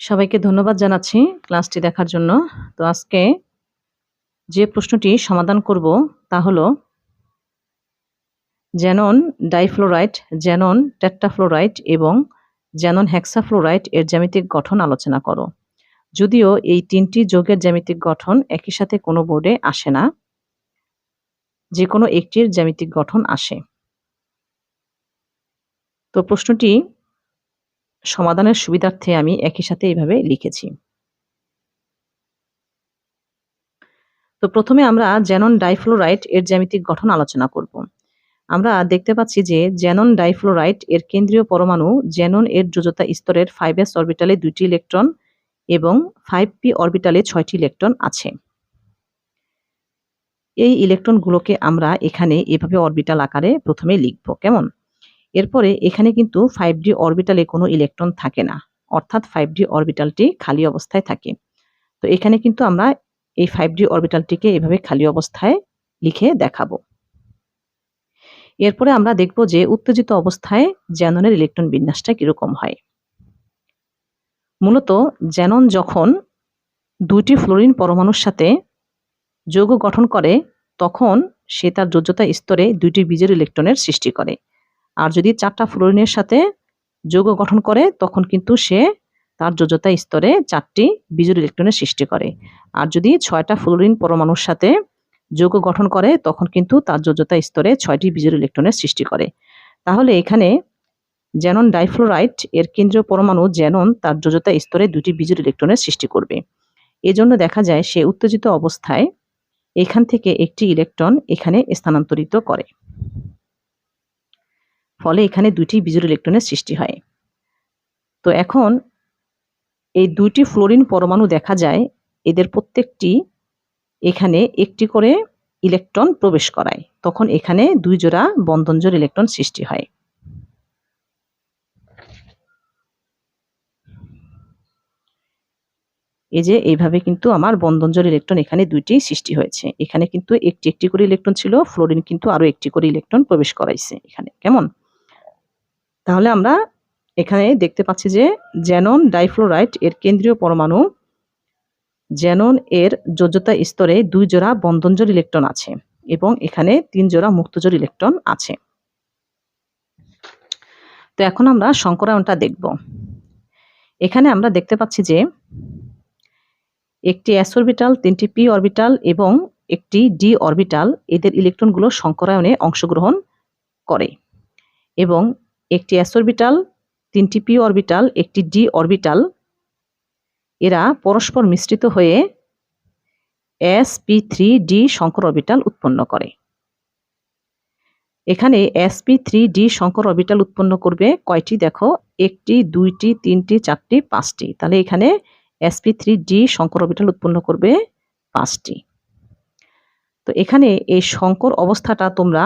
সবাইকে ধন্যবাদ জানাচ্ছি ক্লাসটি দেখার জন্য। তো আজকে যে প্রশ্নটি সমাধান করব তা হলো জ্যানন ডাইফ্লোরাইট, জ্যানন টেট্রাফ্লোরাইট এবং জ্যানন হেক্সাফ্লোরাইট এর জ্যামিতিক গঠন আলোচনা করো। যদিও এই তিনটি যোগের জ্যামিতিক গঠন একই সাথে কোনো বোর্ডে আসে না, যে কোনো একটির জ্যামিতিক গঠন আসে। তো প্রশ্নটি সমাধানের সুবিধার্থে আমি একই সাথে এইভাবে লিখেছি। তো প্রথমে আমরা জ্যানন ডাইফ্লোরাইট এর জ্যামিতিক গঠন আলোচনা করব। আমরা দেখতে পাচ্ছি যে জ্যানন ডাইফ্লোরাইট এর কেন্দ্রীয় পরমাণু জ্যানন এর যোজতা স্তরের ফাইভ এস অরবিটালে দুইটি ইলেকট্রন এবং ফাইভ পি অরবিটালে ছয়টি ইলেকট্রন আছে এই ইলেকট্রনগুলোকে আমরা এখানে এভাবে অরবিটাল আকারে প্রথমে লিখব, কেমন এরপরে এখানে কিন্তু ফাইভ ডি অরবিটালে কোনো ইলেকট্রন থাকে না। অর্থাৎ ফাইভ ডি অরবিটালটি খালি অবস্থায় থাকে। তো এখানে কিন্তু আমরা এই ফাইভ ডি অরবিটালটিকে এভাবে খালি অবস্থায় লিখে দেখাবো। এরপরে আমরা দেখব যে উত্তেজিত অবস্থায় জ্যাননের ইলেকট্রন বিন্যাসটা কীরকম হয়। মূলত জ্যানন যখন দুইটি ফ্লোরিন পরমাণুর সাথে যৌগ গঠন করে, তখন সে তার যোজ্যতা স্তরে দুইটি বীজের ইলেকট্রনের সৃষ্টি করে। আর যদি চারটা ফ্লোরিনের সাথে যৌগ গঠন করে, তখন কিন্তু সে তার যোজ্যতা স্তরে চারটি বীজের ইলেকট্রনের সৃষ্টি করে। আর যদি ছয়টা ফ্লোরিন পরমাণুর সাথে যৌগ গঠন করে, তখন কিন্তু তার যোজ্যতা স্তরে ছয়টি বীজের ইলেকট্রনের সৃষ্টি করে। তাহলে এখানে জ্যানন ডাইফ্লোরাইট এর কেন্দ্রীয় পরমাণু জ্যানন তার যোজ্যতা স্তরে দুটি বীজের ইলেকট্রনের সৃষ্টি করবে। এজন্য দেখা যায় সে উত্তেজিত অবস্থায় এখান থেকে একটি ইলেকট্রন এখানে স্থানান্তরিত করে। ফলে এখানে দুটি বিজুর ইলেকট্রনের সৃষ্টি হয়। তো এখন এই দুইটি ফ্লোরিন পরমাণু দেখা যায়, এদের প্রত্যেকটি এখানে একটি করে ইলেকট্রন প্রবেশ করায়। তখন এখানে দুই জোড়া বন্ধনজোর ইলেকট্রন সৃষ্টি হয়। এই যে এইভাবে কিন্তু আমার বন্ধনজোর ইলেকট্রন এখানে দুইটি সৃষ্টি হয়েছে। এখানে কিন্তু একটি একটি করে ইলেকট্রন ছিল ফ্লোরিন কিন্তু আরও একটি করে ইলেকট্রন প্রবেশ করাইছে এখানে। কেমন? তাহলে আমরা এখানে দেখতে পাচ্ছি যে জ্যানন ডাইফ্লোরাইট এর কেন্দ্রীয় পরমাণু জ্যানন এর যোজ্যতা স্তরে দুই জোড়া বন্ধনজোর ইলেকট্রন আছে এবং এখানে তিন জোড়া মুক্তজোর ইলেকট্রন আছে। তো এখন আমরা সংকরায়নটা দেখব। এখানে আমরা দেখতে পাচ্ছি যে একটি এস অরবিটাল তিনটি পি অরবিটাল এবং একটি ডি অরবিটাল এদের ইলেকট্রনগুলো সংকরায়নে অংশগ্রহণ করে এবং একটি এস অরবিটাল তিনটি পি অরবিটাল, একটি ডি অরবিটাল। এরা পরস্পর মিশ্রিত হয়ে এস পি থ্রি ডি শঙ্কর অরবিটাল উৎপন্ন করে। এখানে এস পি থ্রি ডি শঙ্কর অরবিটাল উৎপন্ন করবে কয়টি? দেখো, একটি, দুইটি, তিনটি, চারটি, পাঁচটি। তাহলে এখানে এস পি থ্রি ডি শঙ্কর অরবিটাল উৎপন্ন করবে পাঁচটি। তো এখানে এই শঙ্কর অবস্থাটা তোমরা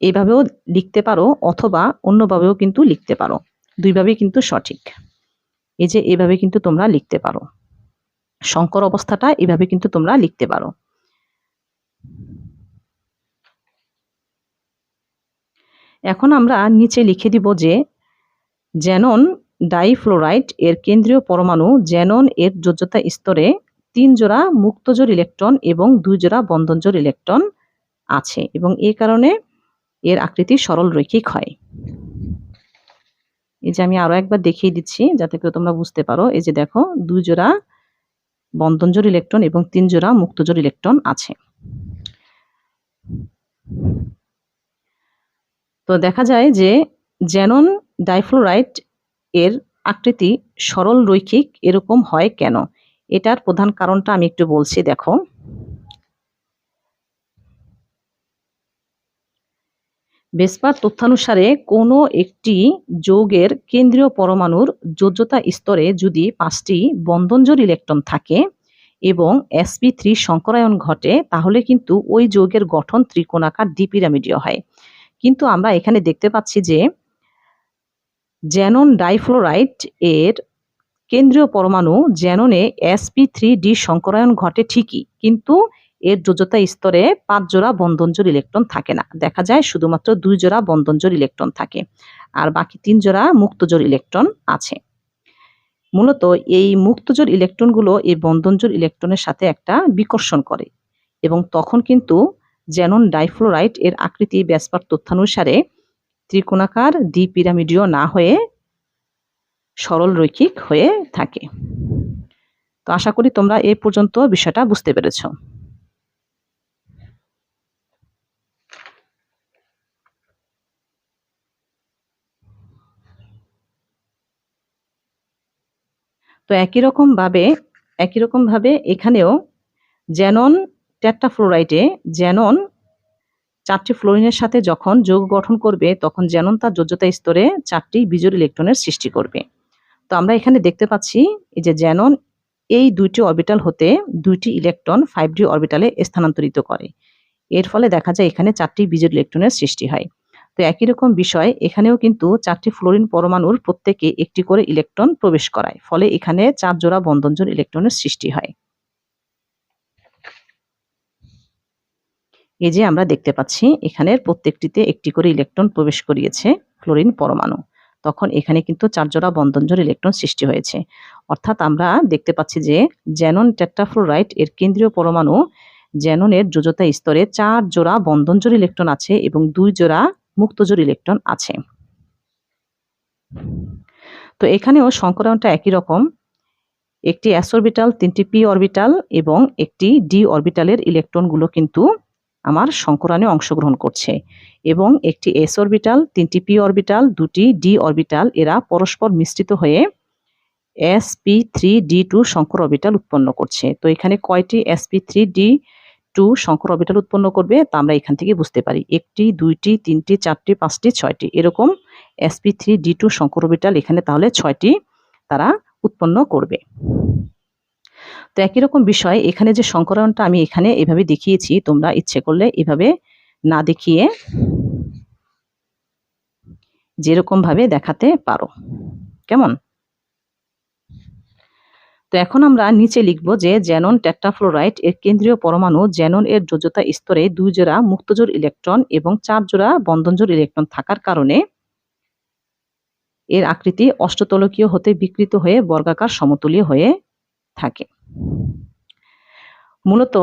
এইভাবেও লিখতে পারো অথবা অন্যভাবেও কিন্তু লিখতে পারো। দুইভাবেই কিন্তু সঠিক। এই যে এভাবে কিন্তু তোমরা লিখতে পারো। শঙ্কর অবস্থাটা এভাবে কিন্তু তোমরা লিখতে পারো। এখন আমরা নিচে লিখে দিব যে জ্যানন ডাইফ্লোরাইট এর কেন্দ্রীয় পরমাণু জ্যানন এর যোজ্যতা স্তরে তিন জোড়া মুক্তজোর ইলেকট্রন এবং দুই জোড়া বন্ধনজোর ইলেকট্রন আছে এবং এই কারণে এর আকৃতি সরল রৈখিক হয়। এই যে আমি আরও একবার দেখিয়ে দিচ্ছি, যাতে করে তোমরা বুঝতে পারো। এই যে দেখো, দুই জোড়া বন্ধনজোর ইলেকট্রন এবং তিন জোড়া মুক্তজোর ইলেকট্রন আছে। তো দেখা যায় যে জ্যানন ডাইফ্লোরাইট এর আকৃতি সরল রৈখিক এরকম হয় কেন? এটার প্রধান কারণটা আমি একটু বলছি, দেখো। বেসপার তথ্যানুসারে কোনো একটি যৌগের কেন্দ্রীয় পরমাণুর যোজ্যতা স্তরে যদি পাঁচটি বন্ধনজোর ইলেকট্রন থাকে এবং এসপি থ্রি সংকরায়ন ঘটে, তাহলে কিন্তু ওই যৌগের গঠন ত্রিকোণাকার দ্বিপিরামিডীয় হয়। কিন্তু আমরা এখানে দেখতে পাচ্ছি যে জ্যানন ডাইফ্লোরাইট এর কেন্দ্রীয় পরমাণু জ্যাননে এসপি থ্রি ডি সংকরায়ন ঘটে ঠিকই, কিন্তু এর যোজতা স্তরে পাঁচ জোড়া বন্ধনজোর ইলেকট্রন থাকে না। দেখা যায় শুধুমাত্র দুই জোড়া বন্ধনজোর ইলেকট্রন থাকে, আর বাকি তিন জোড়া মুক্তজোর ইলেকট্রন আছে। মূলত এই মুক্তজোর ইলেকট্রনগুলো এই বন্ধনজোর ইলেকট্রনের সাথে একটা বিকর্ষণ করে, এবং তখন কিন্তু জেনন ডাইফ্লোরাইট এর আকৃতি ব্যাসপার তথ্যানুসারে ত্রিকোণাকার দ্বিপিরামিডীয় না হয়ে সরল রৈখিক হয়ে থাকে। তো আশা করি তোমরা এ পর্যন্ত বিষয়টা বুঝতে পেরেছ। তো একই রকম ভাবে, একই রকম ভাবে এখানেও জেনন টেট্রাফ্লোরাইডে জেনন চারটি ফ্লোরিনের সাথে যখন যোগ গঠন করবে, তখন জেনন তার যোজ্যতা স্তরে চারটি বিজোড় ইলেকট্রনের সৃষ্টি করবে। তো আমরা এখানে দেখতে পাচ্ছি, এই যে জেনন এই দুইটি অরবিটাল হতে দুইটি ইলেকট্রন ফাইভ ডি অরবিটালে স্থানান্তরিত করে। এর ফলে দেখা যায় এখানে চারটি বিজোড় ইলেকট্রনের সৃষ্টি হয়। তো একই রকম বিষয়, এখানেও কিন্তু চারটি ফ্লোরিন পরমাণুর প্রত্যেকে একটি করে ইলেকট্রন প্রবেশ করায়, ফলে এখানে চার জোড়া বন্ধনজোড় ইলেকট্রনের সৃষ্টি হয়। এই যে আমরা দেখতে পাচ্ছি, এখানের প্রত্যেকটিতে একটি করে ইলেকট্রন প্রবেশ করিয়েছে ফ্লোরিন পরমাণু। তখন এখানে কিন্তু চার জোড়া বন্ধনজোড় ইলেকট্রন সৃষ্টি হয়েছে। অর্থাৎ আমরা দেখতে পাচ্ছি যে জ্যানন টেট্রাফ্লোরাইট এর কেন্দ্রীয় পরমাণু জ্যাননের যোজতা স্তরে চার জোড়া বন্ধনজোড় ইলেকট্রন আছে এবং দুই জোড়া মুক্তজোড় ইলেকট্রন আছে। তো এখানেও সংকরণটা একই রকম। একটি এস অরবিটাল তিনটি পি অরবিটাল এবং একটি ডি অরবিটালের ইলেকট্রনগুলো কিন্তু আমার সংকরানে অংশগ্রহণ করছে এবং একটি এস অরবিটাল তিনটি পি অরবিটাল দুটি ডি অরবিটাল এরা পরস্পর মিশ্রিত হয়ে S P three D two Shankar orbital উৎপন্ন করছে। তো এখানে কয়টি S P three D two Shankar orbital উৎপন্ন করবে, তা আমরা এখান থেকে বুঝতে পারি। একটি, দুইটি, তিনটি, চারটি, পাঁচটি, ছয়টি। এরকম এসপি থ্রি ডি টু শঙ্কর অরবিটাল এখানে তাহলে ছয়টি তারা উৎপন্ন করবে। তো একই রকম বিষয়, এখানে যে সংকরণটা আমি এখানে এভাবে দেখিয়েছি, তোমরা ইচ্ছে করলে এভাবে না দেখিয়ে যেরকম ভাবে দেখাতে পারো। কেমন? তো এখন আমরা নিচে লিখব যে জ্যানন টেট্রাফ্লোরাইট এর কেন্দ্রীয় পরমাণু জ্যানন এর যোজ্যতা স্তরে দুই জোড়া মুক্তজোড় ইলেকট্রন এবং চার জোড়া বন্ধনজোর ইলেকট্রন থাকার কারণে এর আকৃতি অষ্টতলকীয় হতে বিকৃত হয়ে বর্গাকার সমতুলীয় হয়ে থাকে। মূলত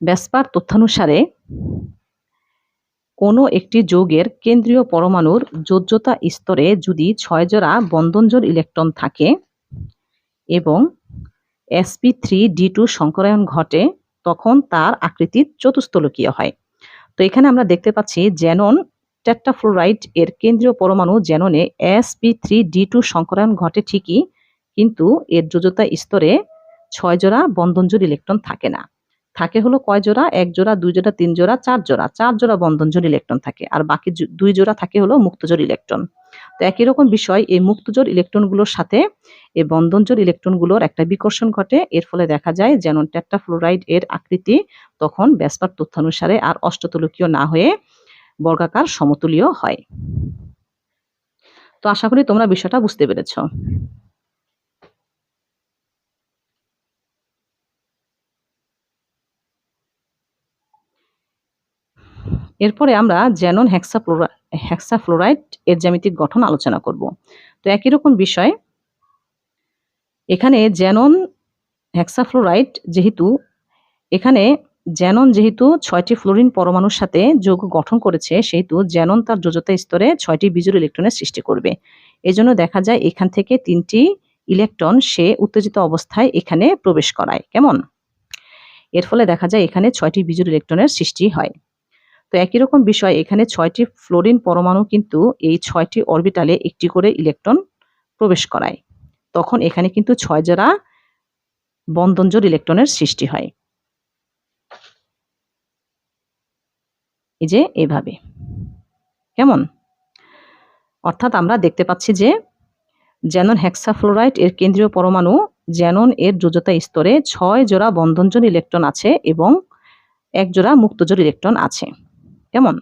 ব্যাসপার তথ্যানুসারে কোনো একটি যৌগের কেন্দ্রীয় পরমাণুর যোজ্যতা স্তরে যদি ছয় জোড়া বন্ধনজোর ইলেকট্রন থাকে এবং এসপি থ্রি ডি টু সংকরায়ন ঘটে, তখন তার আকৃতি চতুস্তলকীয় হয়। তো এখানে আমরা দেখতে পাচ্ছি জেনন টেট্রাফ্লোরাইড এর কেন্দ্রীয় পরমাণু জেননে এসপি থ্রি ডি টু সংকরায়ন ঘটে ঠিকই, কিন্তু এর যোজ্যতা স্তরে ছয় জোড়া বন্ধনজোর ইলেকট্রন থাকে না। থাকে হলো কয় জোড়া? এক জোড়া, দুই জোড়া, তিন জোড়া, চার জোড়া। চার জোড়া বন্ধনজোড় ইলেকট্রন থাকে আর বাকি দুই জোড়া থাকে হলো মুক্তজোড় ইলেকট্রন তো একই রকম বিষয়, এই মুক্তজোড় ইলেকট্রনগুলোর সাথে এই বন্ধনজোড় ইলেকট্রনগুলোর একটা বিকর্ষণ ঘটে। এর ফলে দেখা যায় যেন টেট্রাফ্লোরাইড এর আকৃতি তখন ব্যাসপার তথ্যানুসারে আর অষ্টতলকীয় না হয়ে বর্গাকার সমতুলীয় হয়। তো আশা করি তোমরা বিষয়টা বুঝতে পেরেছ। এরপরে আমরা জ্যানন হ্যাক্সাফ্লোরা হ্যাক্সাফ্লোরাইড এর জ্যামিতিক গঠন আলোচনা করব। তো একই রকম বিষয়, এখানে জ্যানন হ্যাক্সাফ্লোরাইড যেহেতু, এখানে জ্যানন যেহেতু ছয়টি ফ্লোরিন পরমাণুর সাথে যোগ গঠন করেছে, সেহেতু জ্যানন তার যোজতা স্তরে ছয়টি বিজুর ইলেকট্রনের সৃষ্টি করবে। এজন্য দেখা যায় এখান থেকে তিনটি ইলেকট্রন সে উত্তেজিত অবস্থায় এখানে প্রবেশ করায়। কেমন? এর ফলে দেখা যায় এখানে ছয়টি বিজুর ইলেকট্রনের সৃষ্টি হয়। তো একই রকম বিষয়, এখানে ছয়টি ফ্লোরিন পরমাণু কিন্তু এই ছয়টি অরবিটালে একটি করে ইলেকট্রন প্রবেশ করায়। তখন এখানে কিন্তু ছয় জোড়া বন্ধনজোড় ইলেকট্রনের সৃষ্টি হয়। এই যে এভাবে। কেমন? অর্থাৎ আমরা দেখতে পাচ্ছি যে জ্যানন হেক্সাফ্লোরাইট এর কেন্দ্রীয় পরমাণু জ্যানন এর যোজতা স্তরে ছয় জোড়া বন্ধনজোড় ইলেকট্রন আছে এবং এক জোড়া মুক্তজোড় ইলেকট্রন আছে। কেমন?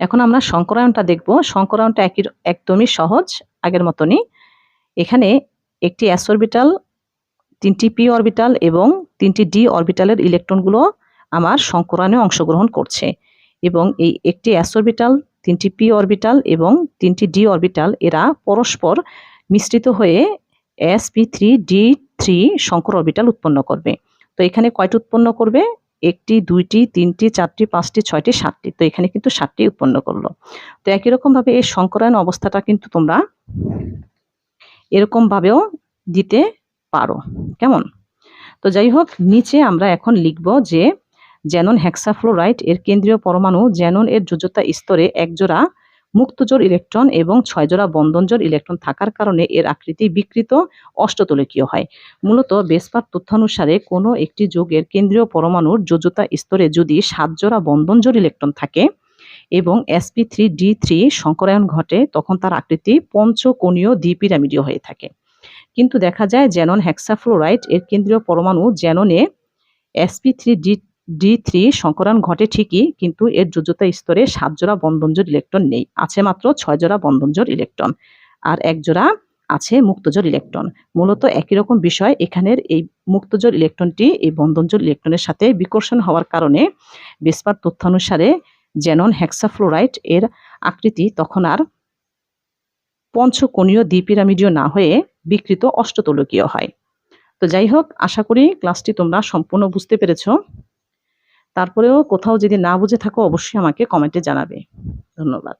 এখন আমরা সংকরায়নটা দেখব। সংকরায়নটা একই একদমই সহজ, আগের মতনই। এখানে একটি এস অরবিটাল তিনটি পি অরবিটাল এবং তিনটি ডি অরবিটালের ইলেকট্রনগুলো আমার সংকরায়নে অংশগ্রহণ করছে এবং এই একটি এস অরবিটাল তিনটি পি অরবিটাল এবং তিনটি ডি অরবিটাল, এরা পরস্পর মিশ্রিত হয়ে S P three D three সংকর অরবিটাল উৎপন্ন করবে। তো এখানে কয়টি উৎপন্ন করবে? একটি, দুইটি, তিনটি, চারটি, পাঁচটি, ছয়টি, সাতটি। তো এখানে কিন্তু সাতটি উৎপন্ন করল। তো একই রকমভাবে এই সংকরায়ন অবস্থাটা কিন্তু তোমরা এরকমভাবেও দিতে পারো। কেমন? তো যাই হোক, নিচে আমরা এখন লিখব যে জ্যানন হ্যাক্সাফ্লোরাইট এর কেন্দ্রীয় পরমাণু জ্যানন এর যোজ্যতা স্তরে একজোড়া মুক্তজোর ইলেকট্রন এবং ছয় জোড়া বন্ধনজোর ইলেকট্রন থাকার কারণে এর আকৃতি বিকৃত অষ্টতলকীয় হয়। মূলত বেসপার তথ্যানুসারে কোনো একটি যোগের কেন্দ্রীয় পরমাণুর যোজ্যতা স্তরে যদি সাত জোড়া বন্ধনজোর ইলেকট্রন থাকে এবং এসপি থ্রি ডি থ্রি সংকরায়ন ঘটে, তখন তার আকৃতি পঞ্চকোণীয় দ্বিপিরামিডীয় হয়ে থাকে। কিন্তু দেখা যায় জ্যানন হেক্সাফ্লোরাইট এর কেন্দ্রীয় পরমাণু জ্যাননে SP three D D three সংকরণ ঘটে ঠিকই, কিন্তু এর যোজ্যতা স্তরে সাত জোড়া বন্ধনজোর ইলেকট্রন নেই। আছে মাত্র ছয় জোড়া বন্ধনজোর ইলেকট্রন আর এক জোড়া আছে মুক্তজোর ইলেকট্রন মূলত একই রকম বিষয়, এখানের এই মুক্তজোর ইলেকট্রনটি এই বন্ধনজোর ইলেকট্রনের সাথে বিকর্ষণ হওয়ার কারণে বেসপার তথ্যানুসারে জেনন হেক্সাফ্লোরাইট এর আকৃতি তখন আর পঞ্চকোণীয় দ্বিপিরামিডীয় না হয়ে বিকৃত অষ্টতলকীয় হয়। তো যাই হোক, আশা করি ক্লাসটি তোমরা সম্পূর্ণ বুঝতে পেরেছ। তারপরেও কোথাও যদি না বুঝে থাকো অবশ্যই আমাকে কমেন্টে জানাবে। ধন্যবাদ।